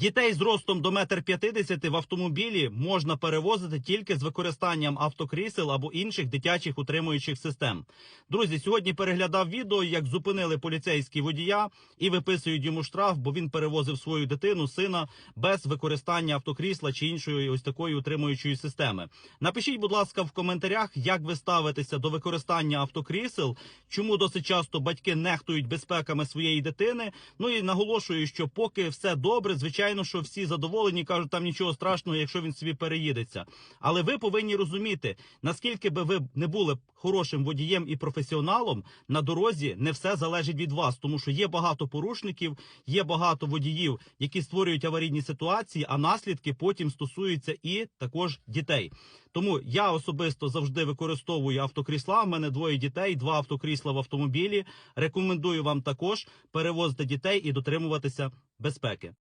Дітей з ростом до метр п'ятдесяти в автомобілі можна перевозити тільки з використанням автокрісел або інших дитячих утримуючих систем. Друзі, сьогодні переглядав відео, як зупинили поліцейські водія і виписують йому штраф, бо він перевозив свою дитину, сина без використання автокрісла чи іншої ось такої утримуючої системи. Напишіть, будь ласка, в коментарях, як ви ставитеся до використання автокрісел, чому досить часто батьки нехтують безпеками своєї дитини. Ну і наголошую, що поки все добре, звичайно, що всі задоволені кажуть, там нічого страшного, якщо він собі переїдеться. Але ви повинні розуміти, наскільки би ви не були хорошим водієм і професіоналом, на дорозі не все залежить від вас, тому що є багато порушників, є багато водіїв, які створюють аварійні ситуації, а наслідки потім стосуються і також дітей. Тому я особисто завжди використовую автокрісла. У мене двоє дітей, два автокрісла в автомобілі. Рекомендую вам також перевозити дітей і дотримуватися безпеки.